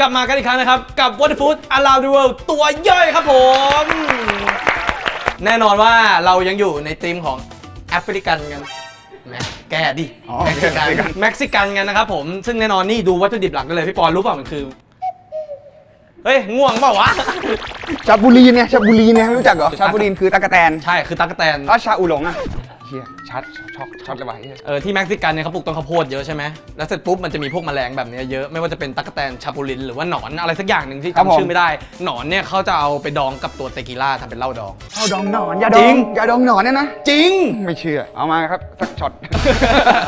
กลับมากันอีกครั้งนะครับ กับ What the Food Around the World ตัวย่อยครับผม แน่นอนว่าเรายังอยู่ในธีมของแอฟริกันกันแหมแกดิอ๋อเม็กซิกันแอฟริกันเม็กซิกันกันนะครับผมซึ่งแน่นอนนี่ดูวัตถุดิบหลักกันเลยพี่ปอนรู้เปล่ามันคือ เฮ้ย ง่วงเปล่าวะ ชาบูรีนเนี่ยชาบูรีนเนี่ยไม่รู้จักเหรอชาบูรีนคือตะกะแตนใช่คือตั๊กแตน แล้วชาอูหลงอะ เฮียชัดช็อกช็อตเลยว่ะเหี้ยเออที่เม็กซิกันเนี่ยเขาปลูกต้นข้าวโพดเยอะใช่ไหมแล้วเสร็จปุ๊บมันจะมีพวกแมลงแบบเนี้ยเยอะไม่ว่าจะเป็นตั๊กแตนชาปูลินหรือว่าหนอนอะไรสักอย่างหนึ่งที่ครับผมจำชื่อไม่ได้ หนอนเนี่ยเขาจะเอาไปดองกับตัวเตกิล่าทำเป็นเหล้าดอง เอาดองหนอนยาดจริองงยาดองหนอนเนี่ยนะจริง ไม่เชื่อ เอามาครับสักช็อต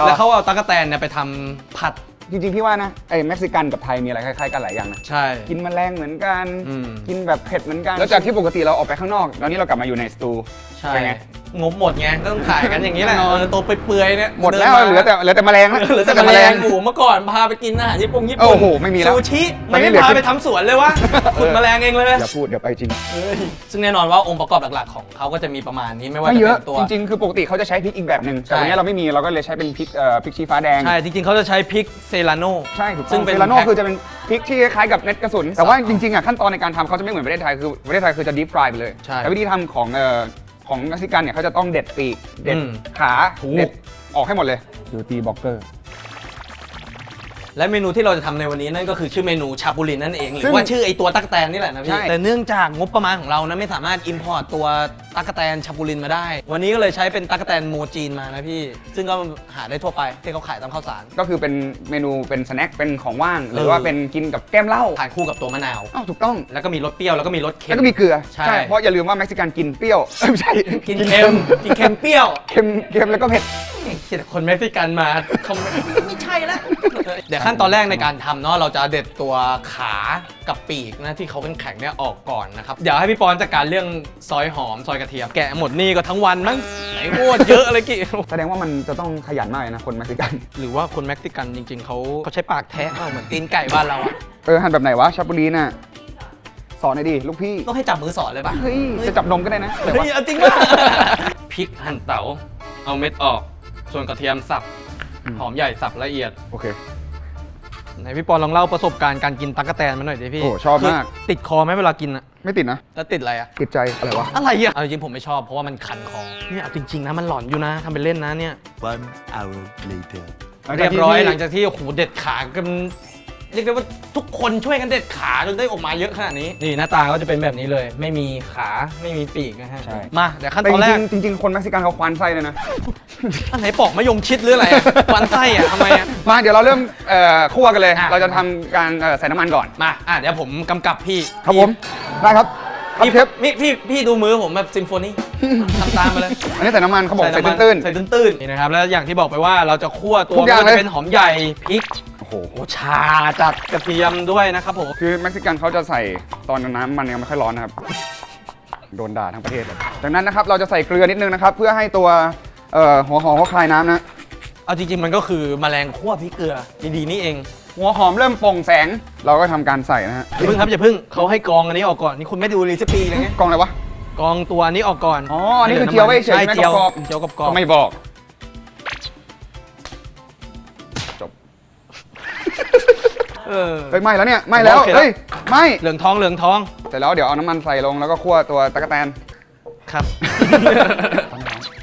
แล้วเขาเอาตั๊กแตนเนี่ยไปทำผัดจริงๆพี่ว่านะไอ้เม็กซิกันกับไทยมีอะไรคล้ายๆกันหลายอย่างนะใช่ กินแมลงเหมือนกัน อืม กินแบบเผ็ดเหมือนกันแล้วจากที่ปกติเราออกไปข้างนอกตอนนี้เรากลับมาอยู่ในสตูใช่ เป็นไง งบหมดไงก็ต้องขายกันอย่างนี้แหละแน่นอนเออตัวเปื่อยๆเนี่ยหมดแล้วนมาเหลือแต่เหลือแต่แมลงแล้วเหลือแต่แมลงโอ้โหเมื่อก่อนพาไปกินอาหารญี่ปุ่งญี่ปุ่นโอ้โหไม่มีแล้วซูชิตอนนี้ไม่เหลือพากินไปทำสวนเลยวะขุดแมลงเองเลยอย่าพูดเดี๋ยวไปจริง ซึ่งแน่นอนว่าองค์ประกอบหลักๆ ของเขาก็จะมีประมาณนี้ไม่ว่าไม่จะเยเป็อะนตัวจริงๆคือปกติเขาจะใช้พริกอีกแบบหนึ่งแต่วันนี้เราไม่มีเราก็เลยใช้เป็นพริกเอ่อพริกชี้ฟ้าแดงใช่จริงๆเขาจะใช้พริกเซราโนใช่ถูกต้ซึ่องงเป็นเซราโนแพ็คคือจะเป็นพริกที่คล้ายๆกับเม็ดกระสุนแต่ว่าจริงๆอะขั้นตอนในการทำเขาจะไม่เหมือนประเทศไทยคือประเทศไทยคือจะดีฟรายไปเลยใช่แต่วิธีทำของเอ่อ ของเม็กซิกันเนี่ยเขาจะต้องเด็ดปีกเด็ดอืมขาถูก เด็ดออกให้หมดเลยดูตีบ็อกเกอร์ และเมนูที่เราจะทำในวันนี้นั่นก็คือชื่อเมนูชาบูลินนั่นเองหรืซึ่องว่าชื่อไอตัวตั๊กแตนนี่แหละนะใช่พี่แต่เนื่องจากงบประมาณของเรานะไม่สามารถอิมพอร์ตตัวตั๊กแตนชาบูลินมาได้ วันนี้ก็เลยใช้เป็นตั๊กแตนโมจีนมานะพี่ ซึ่งก็หาได้ทั่วไปที่เขาขายตามข้าวสารก็คือเป็นเมนูเป็นสแน็คเป็นของว่าง หรือเออว่าเป็นกินกับแก้มเหล้าทานคู่กับตัวมะนาว อ้าวถูกต้อง แล้วก็มีรสเปรี้ยวแล้วก็มีรสเค็แล้วมก็มีเกลือใช่ เพราะอย่าลืมว่าเม็กซิกันกินเปรี้ยวเอ้ยไม่ใช่กินเค็มกินเค็มเปรี้ยว เค็มเค็มแล้วก็เผ็ด เขียนคนเม็กซิกันมาคอมเมนต์ไม่ใช่ละเดี๋ยวขั้นตอนแรกในการทำเนาะเราจะเด็ดตัวขากับปีกนะที่เขาแข็งๆเนี่ยออกก่อนนะครับเดี๋ยวให้พี่ปอนจัดการเรื่องซอยหอมซอยกระเทียมแกะหมดนี่ก็ทั้งวันมั้งไหนโคตรเยอะเลยกี่แสดงว่ามันจะต้องขยันมากเลยนะคนเม็กซิกัน หรือว่าคนเม็กซิกันจริง ๆเขาเขาใช้ปากแทะเอาเหมือนตีนไก่บ้านเราอะเออหั่นแบบไหนวะชาบูรีน่ะสอนหน่อยดิลูกพี่ต้องให้จับมือสอนเลยปะเฮ้ยจะจับนมก็ได้นะแต่เฮ้ว่ายเอาจริงป่ะพริกหั่นเต๋าเอาเม็ดออก ส่วนกระเทียมสับหอมใหญ่สับละเอียดโอเค ไหนพี่ปอนลองเล่าประสบการณ์การกินตั๊กแตนมาหน่อยดิพี่โอ้ชอบมากคืติดคอไหมเวลากินอะไม่ติดนะ แล้วติดอะไรอะติดใจอะไรวะ อะไรอะเอาจริงๆผมไม่ชอบเพราะว่ามันคันคอเนี่ยเอาจริงๆนะมันหลอนอยู่นะทำเป็นเล่นนะเนี่ย One hour later. เรียบร้อยหลังจากที่โอ้โหเด็ดขากัน เรียกได้ว่าทุกคนช่วยกันเด็ดขาจนได้ออกมาเยอะขนาดนี้ นี่หน้าตาก็จะเป็นแบบนี้เลย ไม่มีขาไม่มีปีกนะฮะใช่ มาเดี๋ยวขั้นแต่ตอนแรกจริงๆจริง ๆ คนเม็กซิกันเขาควานไส้เลยนะ อันไหนปอกมะยงชิดหรืออะไรอะฟันไส้อะทำไมอะ มาเดี๋ยวเราเริ่มเอ่อคั่วกันเลย อะ เราจะทำการเอ่อใส่น้ำมันก่อน มาอะเดี๋ยวผมกำกับพี่ครับผม ได้ครับครับพี่เชฟพี่พี่พี่ดูมือผมแบบซิมโฟนีทำตามมาเลย อันนี้ใส่น้ำมันเขาบอกใส่ำมันตื้น ใส่ตื้นๆนี่นะครับ แล้วอย่างที่บอกไปว่าเราจะคั่วตัวทุกอย่างไม่ว่าเลย จะเป็นหอมใหญ่พริกๆ โอ้โหโอ้ชาจัดกระเทียมด้วยนะครับผม คือเม็กซิกันเขาจะใส่ตอนน้ำมันยังไม่ค่อยร้อนนะครับ โดนด่าทั้งประเทศเลยจากนั้นนะครับเราจะใส่เกลือนิดนึงนะครับ เพื่อให้ตัวเอ่อหัวหอมเขาคลายน้ำนะเอาจริงๆมันก็คือแมลงคั่วพริกเกลือดีๆนี่เอง หัวหอมเริ่มโปร่งแสง เราก็ทำการใส่นะฮะอย่าเพิ่งครับอย่าเพิ่งเขาให้กรองอันนี้ออกก่อนนี่คุณไม่ดูรีซิปีเลยไงกล่องอะไรวะ กรองตัวอันนี้ออกก่อนอ๋ออันนี้คือเจียวไว้เฉยๆใช่ไม่เจียวกรอบเจียวกับกรอบก็ไม่บอก เออ เฮ้ยไหม้แล้วเนี่ยไหม้แล้ว โอเคแล้ว เฮ้ยไหม้เหลืองทองเหลืองทองเสร็จแล้วเดี๋ยวเอาน้ำมันใส่ลงแล้วก็คั่วตัวตะกะแตนครับ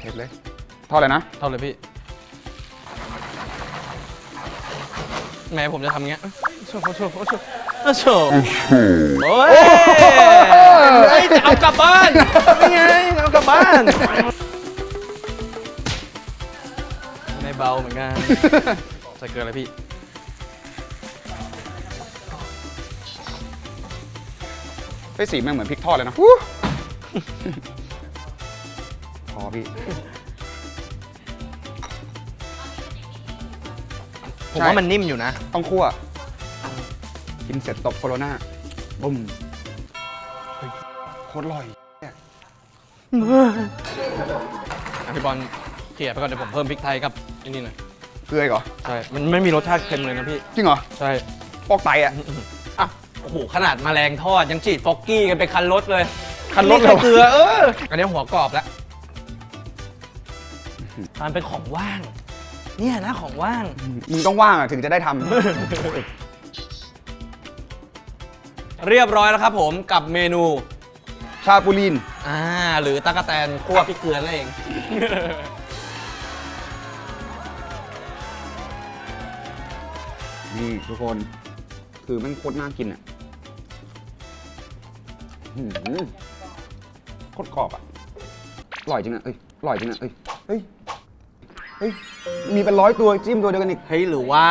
เผ็ดเลยทอดเลยนะ เท่าเลยพี่แหมผมจะทำเงี้ยโชว์โชว์โชว์โชว์โอ้ยเฮ้ยจะเอากลับบ้านนี่ไงเอากลับบ้านไม่เบาเหมือนกันใส่เกลืออะไรพี่ เฮ้ยสีมันเหมือนพริกทอดเลยนะอู้พอพี่ ผมใช่ ว่ามันนิ่มอยู่นะ ต้องคั่ว กินเสร็จตบโคโรนาบุ้มเฮ้ยโคตรอร่อยอะพี่บอลเขี่ยไปก่อนเดี๋ยวผมเพิ่มพริกไทยกับอันนี้หน่อยเกลืออีกเหรอ ใช่ มันไม่มีรสชาติเค็มเลยนะพี่ จริงเหรอ ใช่ ปอกไตอะอะ โอ้โหขนาดแมลงทอดยังฉีดฟอกกี้กันไปคันรถเลยคันรถนี่เลยแค่เกลือเอออันนี้หัวกรอบแล้วมันเป็นของว่าง เนี่ยนะของว่าง มึงต้องว่างอะถึงจะได้ทเรียบร้อยแล้วครับผมกับเมนู ชาปูลินอ่า หรือตะกะแตนคั่วพริกเกลือนั่นเอง นี่ทุกคน คือมันโคตรน่ากินอะ หืมโคตรกรอบอะอร่อยจริงอะเอ้ยอร่อยจริงอะเอ้ยเฮ้ยเฮ้ยมีเป็นร้อยตัวจิ้มตัวเดียวกันอีก เฮ้ยหรือว่า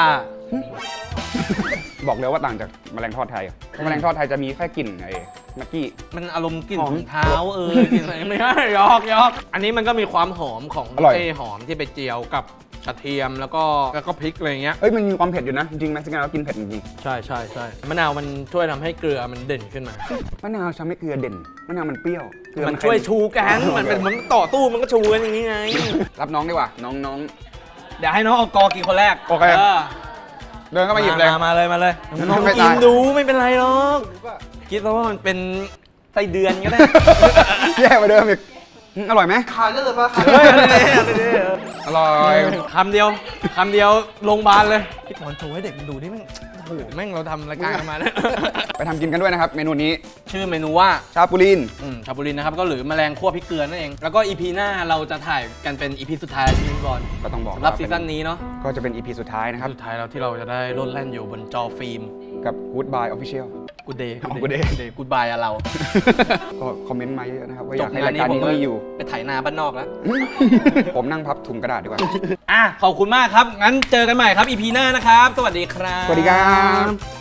บอกเลยว่าต่างจากแมลงทอดไทยอะแมลงทอดไทยจะมีแค่กลิ่นไอ้แม็กกี้ มันอารมณ์กลิ่นหอมถุงเท้าเออกลิ่นอะไรไม่ใช่ยอกยอกอันนี้มันก็มีความหอมของอร่อย เต้หอมที่ไปเจียวกับ กระเทียมแล้วก็แล้วก็พริกอะไรเงี้ย เอ้ยมันมีความเผ็ดอยู่นะ จริงๆเม็กซิกันเรากินเผ็ดจริงใช่ใช่ใช่มะนาวมันช่วยทำให้เกลือมันเด่นขึ้นมา ๆมะนาวทำให้เกลือเด่นมะนาวมันเปรี้ยวเกลือมันเค็ช่วยชูกัน มันเป็นมันต่อตู้มันก็ชูกันอย่างนี้ไง รับน้องดีกว่าน้องน้อง เดี๋ยวให้น้องเอากอกินคนแรกโอเคเดินเข้ามาหยิบเลย มามาเลยมาเลยไม่น้องไม่กิตานยดูไม่เป็นไรหรอก คิดซะว่ามันเป็นไส้เดือนก็ได้ แย่กว่าเดิมอีก อืมอร่อยไหมเฮ้ยอะไรเนี่ยอะไรเนี่ยอร่อยคำเดียวคำเดียวโรงพยาบาลเลยพี่ปอนโชว์ให้เด็กมันดูนี่แม่งโอ้โหแม่งเราทำรายการกันมาเนี่ย ไปทำกินกันด้วยนะครับ เมนูนี้ชื่อเมนูว่า ชาปูลิน อืมชาบูรินนะครับก็หรือแมลงคั่วพริกเกลือนั่นเอง แล้วก็อีพีหน้าเราจะถ่ายกันเป็นอีพีสุดท้ายที่พี่บอลก็ต้องบอกสำหรับว่าซีเป็ซั่นนี้เนาะก็จะเป็น EP สุดท้ายนะครับ สุดท้ายแล้วที่เราจะได้โลดแล่นอยู่บนจอฟิล์มกับ Goodbye Official กูเดย์อ๋อกู Good เด Day ย์กูเดย์กูบายอะเรา ก็คอมเมนต์มาเยอะนะครับว่าอจยาบกให้งานรายนี้การผมนี้ก็มีอยู่ ไปไถนาบ้านนอกแล้ว ผมนั่งพับถุงกระดาษดีกว่า อะ ขอบคุณมากครับ งั้นเจอกันใหม่ครับ อีพีหน้านะครับ สวัสดีครับ สวัสดีครับ